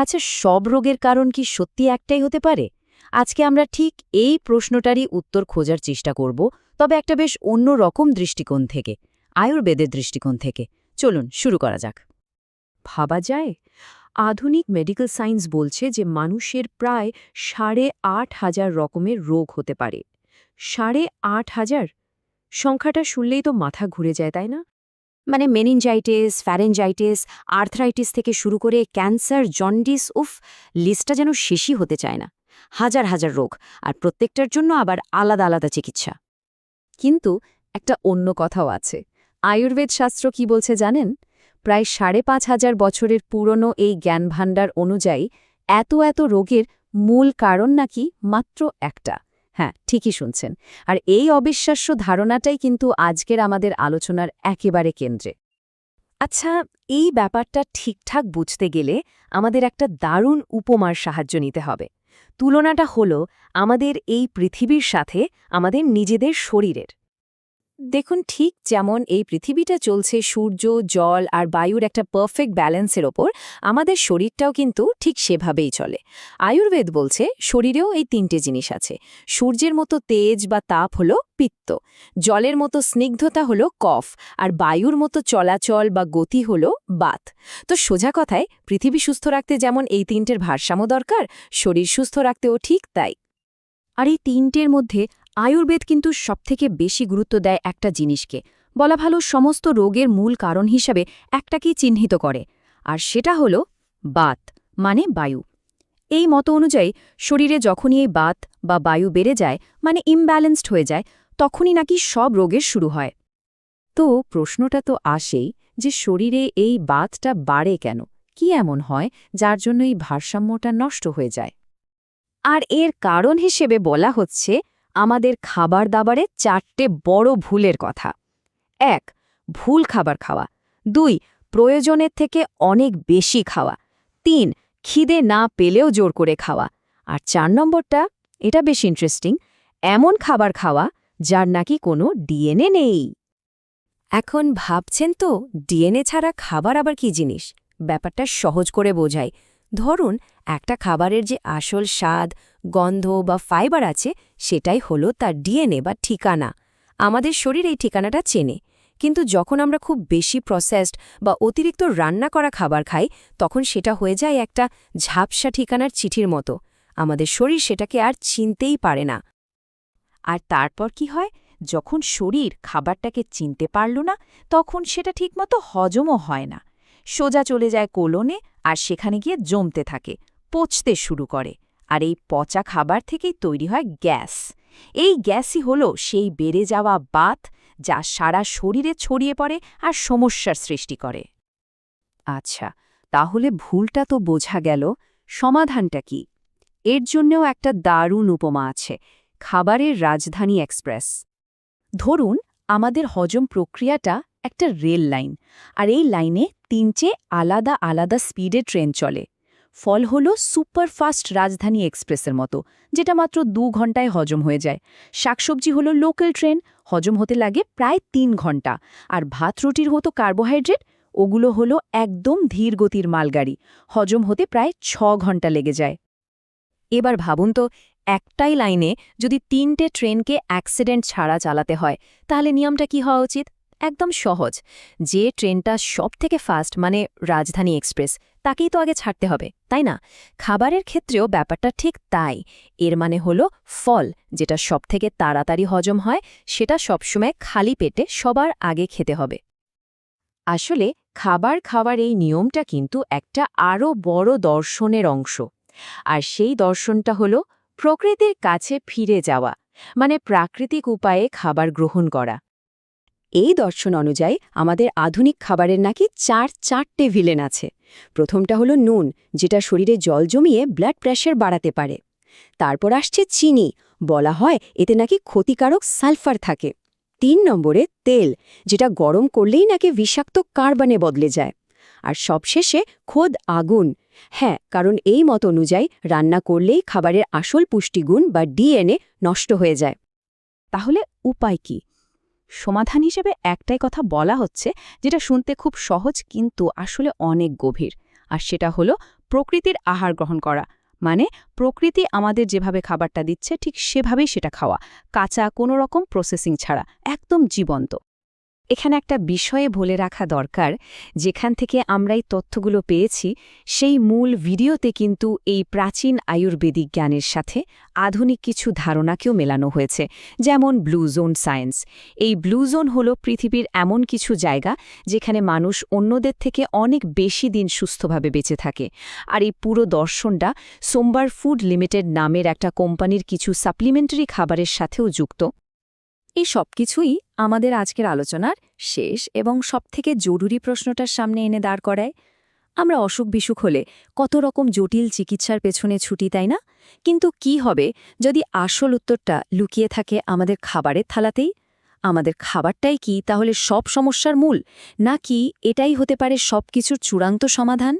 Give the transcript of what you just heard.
আচ্ছা সব রোগের কারণ কি সত্যি একটাই হতে পারে? আজকে আমরা ঠিক এই প্রশ্নটারই উত্তর খোঁজার চেষ্টা করব, তবে একটা বেশ অন্য রকম দৃষ্টিকোণ থেকে, আয়ুর্বেদের দৃষ্টিকোণ থেকে। চলুন, শুরু করা যাক। ভাবা যায়? আধুনিক মেডিকেল সায়েন্স বলছে যে মানুষের প্রায় সাড়ে আট হাজার রকমের রোগ হতে পারে। সাড়ে আট হাজার? সংখ্যাটা শুনলেই তো মাথা ঘুরে যায়, তাই না? মানে মেনিনজাইটিস ফ্যারেঞ্জাইটিস আর্থরাইটিস থেকে শুরু করে ক্যান্সার জন্ডিস উফ লিস্টটা যেন শেষই হতে চায় না। হাজার হাজার রোগ, আর প্রত্যেকটার জন্য আবার আলাদা আলাদা চিকিৎসা। কিন্তু একটা অন্য কথাও আছে। আয়ুর্বেদ শাস্ত্র কি বলছে জানেন? প্রায় সাড়ে পাঁচ হাজার বছরের পুরনো এই জ্ঞানভাণ্ডার অনুযায়ী এত এত রোগের মূল কারণ নাকি মাত্র একটা। হ্যাঁ ঠিকই শুনছেন। আর এই অবিশ্বাস্য ধারণাটাই কিন্তু আজকের আমাদের আলোচনার একেবারে কেন্দ্রে। আচ্ছা এই ব্যাপারটা ঠিকঠাক বুঝতে গেলে আমাদের একটা দারুণ উপমার সাহায্য নিতে হবে। তুলনাটা হল আমাদের এই পৃথিবীর সাথে আমাদের নিজেদের শরীরের। দেখুন, ঠিক যেমন এই পৃথিবীটা চলছে সূর্য, জল আর বায়ুর একটা পারফেক্ট ব্যালেন্সের ওপর, আমাদের শরীরটাও কিন্তু ঠিক সেভাবেই চলে। আয়ুর্বেদ বলছে, শরীরেও এই তিনটে জিনিস আছে। সূর্যের মতো তেজ বা তাপ হলো পিত্ত, জলের মতো স্নিগ্ধতা হলো কফ, আর বায়ুর মতো চলাচল বা গতি হলো বাত। তো সোজা কথায়, পৃথিবী সুস্থ রাখতে যেমন এই তিনটের ভারসাম্য দরকার, শরীর সুস্থ রাখতেও ঠিক তাই। আর এই তিনটের মধ্যে আয়ুর্বেদ কিন্তু সবথেকে বেশি গুরুত্ব দেয় একটা জিনিসকে। বলা ভালো, সমস্ত রোগের মূল কারণ হিসাবে একটাকেই চিহ্নিত করে। আর সেটা হল বাত মানে বায়ু। এই মত অনুযায়ী, শরীরে যখনই এই বাত বা বায়ু বেড়ে যায় মানে ইমব্যালেন্সড হয়ে যায়, তখনই নাকি সব রোগের শুরু হয়। তো প্রশ্নটা তো আসেই যে শরীরে এই বাতটা বাড়ে কেন? কি এমন হয় যার জন্য এই ভারসাম্যটা নষ্ট হয়ে যায়? আর এর কারণ হিসেবে বলা হচ্ছে আমাদের খাবার দাবারে চারটে বড় ভুলের কথা। এক, ভুল খাবার খাওয়া। দুই, প্রয়োজনের থেকে অনেক বেশি খাওয়া। তিন, খিদে না পেলেও জোর করে খাওয়া। আর চার নম্বরটা, এটা বেশ ইন্টারেস্টিং এমন খাবার খাওয়া যার নাকি কোনো ডিএনএ নেই। এখন ভাবছেন তো ডিএনএ ছাড়া খাবার আবার কি জিনিস? ব্যাপারটা সহজ করে বোঝাই। ধরুন, একটা খাবারের যে আসল স্বাদ গন্ধ বা ফাইবার আছে, সেটাই হলো তার ডিএনএ বা ঠিকানা। আমাদের শরীর এই ঠিকানাটা চেনে। কিন্তু যখন আমরা খুব বেশি প্রসেসড বা অতিরিক্ত রান্না করা খাবার খাই, তখন সেটা হয়ে যায় একটা ঝাপসা ঠিকানার চিঠির মতো। আমাদের শরীর সেটাকে আর চিনতেই পারে না। আর তারপর কি হয়? যখন শরীর খাবারটাকে চিনতে পারল না, তখন সেটা ঠিকমতো হজমও হয় না। সোজা চলে যায় কোলনে আর সেখানে গিয়ে জমতে থাকে, পচতে শুরু করে। আর এই পচা খাবার থেকেই তৈরি হয় গ্যাস। এই গ্যাসই হল সেই বেড়ে যাওয়া বাত যা সারা শরীরে ছড়িয়ে পড়ে আর সমস্যার সৃষ্টি করে। আচ্ছা তাহলে ভুলটা তো বোঝা গেল। সমাধানটা কি? এর জন্যও একটা দারুণ উপমা আছে, খাবারের রাজধানী এক্সপ্রেস। ধরুন, আমাদের হজম প্রক্রিয়াটা একটা রেল লাইন, আর এই লাইনে তিনটে আলাদা আলাদা স্পিডে ট্রেন চলে। ফল হল সুপারফাস্ট রাজধানী এক্সপ্রেসের মতো, যেটা মাত্র দু ঘন্টায় হজম হয়ে যায়। শাকসবজি হলো লোকাল ট্রেন, হজম হতে লাগে প্রায় তিন ঘণ্টা। আর ভাত রুটির মতো কার্বোহাইড্রেট, ওগুলো হলো একদম ধীর গতির মালগাড়ি, হজম হতে প্রায় ছ ঘণ্টা লেগে যায়। এবার ভাবুন তো, একটাই লাইনে যদি তিনটে ট্রেনকে অ্যাক্সিডেন্ট ছাড়া চালাতে হয়, তাহলে নিয়মটা কি হওয়া উচিত? একদম সহজ। যে ট্রেনটা সব থেকে ফাস্ট মানে রাজধানী এক্সপ্রেস তাকেই তো আগে ছাড়তে হবে, তাই না? খাবারের ক্ষেত্রেও ব্যাপারটা ঠিক তাই। এর মানে হলো ফল, যেটা সব থেকে তাড়াতাড়ি হজম হয়, সেটা সবসময় খালি পেটে সবার আগে খেতে হবে। আসলে খাবার খাওয়ার এই নিয়মটা কিন্তু একটা আরও বড় দর্শনের অংশ। আর সেই দর্শনটা হল প্রকৃতির কাছে ফিরে যাওয়া মানে প্রাকৃতিক উপায়ে খাবার গ্রহণ করা। এই দর্শন অনুযায়ী আমাদের আধুনিক খাবারের নাকি চার চারটে ভিলেন আছে। প্রথমটা হলো নুন, যেটা শরীরে জল জমিয়ে ব্লাড প্রেশার বাড়াতে পারে। তারপর আসছে চিনি, বলা হয় এতে নাকি ক্ষতিকারক সালফার থাকে। তিন নম্বরে তেল, যেটা গরম করলেই নাকি বিষাক্ত কার্বনে বদলে যায়। আর সবশেষে খোদ আগুন। হ্যাঁ কারণ এই মত অনুযায়ী রান্না করলেই খাবারের আসল পুষ্টিগুণ বা ডিএনএ নষ্ট হয়ে যায়। তাহলে উপায় কি? সমাধান হিসেবে একটাই কথা বলা হচ্ছে, যেটা শুনতে খুব সহজ কিন্তু আসলে অনেক গভীর। আর সেটা হলো প্রকৃতির আহার গ্রহণ করা। মানে প্রকৃতি আমাদের যেভাবে খাবারটা দিচ্ছে, ঠিক সেভাবেই সেটা খাওয়া। কাঁচা কোনো রকম প্রসেসিং ছাড়া, একদম জীবন্ত। এখানে একটা বিষয়ে বলে রাখা দরকার, যেখান থেকে আমরা এই তথ্যগুলো পেয়েছি, সেই মূল ভিডিওতে কিন্তু এই প্রাচীন আয়ুর্বেদিক জ্ঞানের সাথে আধুনিক কিছু ধারণাকেও মেলানো হয়েছে, যেমন ব্লু জোন সায়েন্স এই ব্লু জোন হল পৃথিবীর এমন কিছু জায়গা যেখানে মানুষ অন্যদের থেকে অনেক বেশি দিন সুস্থভাবে বেঁচে থাকে। আর এই পুরো দর্শনটা সোমবার ফুড লিমিটেড নামের একটা কোম্পানির কিছু সাপ্লিমেন্টারি খাবারের সাথেও যুক্ত। এই সব কিছুই আমাদের আজকের আলোচনার শেষ এবং সবথেকে জরুরি প্রশ্নটার সামনে এনে দাঁড় করায়। আমরা অসুখ বিসুখ হলে কত রকম জটিল চিকিৎসার পেছনে ছুটি, তাই না? কিন্তু কি হবে যদি আসল উত্তরটা লুকিয়ে থাকে আমাদের খাবারের থালাতেই? আমাদের খাবারটাই কি তাহলে সব সমস্যার মূল, নাকি এটাই হতে পারে সব কিছুর চূড়ান্ত সমাধান?